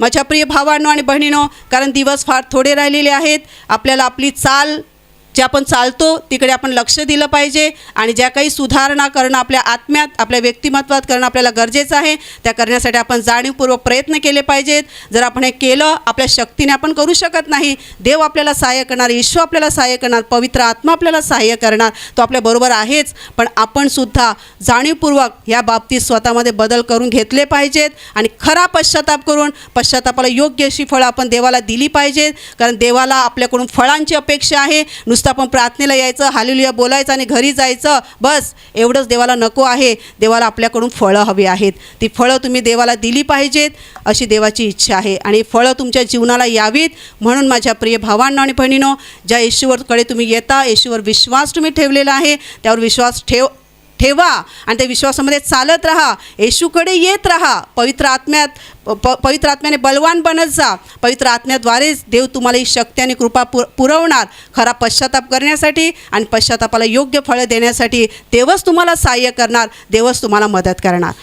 माझ्या प्रिय भावांनो आणि बहिणीनो कारण दिवस फार थोडे राहिलेले आहेत आपल्याला आपली चाल जे आपण चालतो तिकडे आपण लक्ष दिलं पाहिजे आणि ज्या काही सुधारणा करणं आपल्या आत्म्यात आपल्या व्यक्तिमत्वात करणं आपल्याला गरजेचं आहे त्या करण्यासाठी आपण जाणीवपूर्वक प्रयत्न केले पाहिजेत. जर आपण हे केलं आपल्या शक्तीने आपण करू शकत नाही. देव आपल्याला सहाय्य करणार ईश्वर आपल्याला सहाय्य करणार पवित्र आत्मा आपल्याला सहाय्य करणार तो आपल्याबरोबर आहेच. पण आपण सुद्धा जाणीवपूर्वक या बाबतीत स्वतःमध्ये बदल करून घेतले पाहिजेत आणि खरा पश्चाताप करून पश्चातापाला योग्य अशी फळं आपण देवाला दिली पाहिजेत. कारण देवाला आपल्याकडून फळांची अपेक्षा आहे. नुसतं आपण प्रार्थनेला यायचं हालेलुया बोलायचं आणि घरी जायचं बस. एवढंच देवाला नको आहे. देवाला आपल्याकडून फळं हवी आहेत. ती फळं तुम्ही देवाला दिली पाहिजेत अशी देवाची इच्छा आहे. आणि फळं तुमच्या जीवनाला यावीत म्हणून माझ्या प्रिय भावांनो आणि बहिणीनो ज्या येशूवरकडे तुम्ही येता येशूवर विश्वास तुम्ही ठेवलेला आहे त्यावर विश्वास ठेव ठेवा आणि त्या विश्वासामध्ये चालत राहा. येशूकडे येत राहा. पवित्र आत्म्यात प पवित्र आत्म्याने बलवान बनत जा. पवित्र आत्म्याद्वारेच देव तुम्हाला ही शक्ती आणि कृपा पु पुरवणार. खरा पश्चाताप करण्यासाठी आणि पश्चातापाला योग्य फळं देण्यासाठी देवच तुम्हाला सहाय्य करणार. देवच तुम्हाला मदत करणार.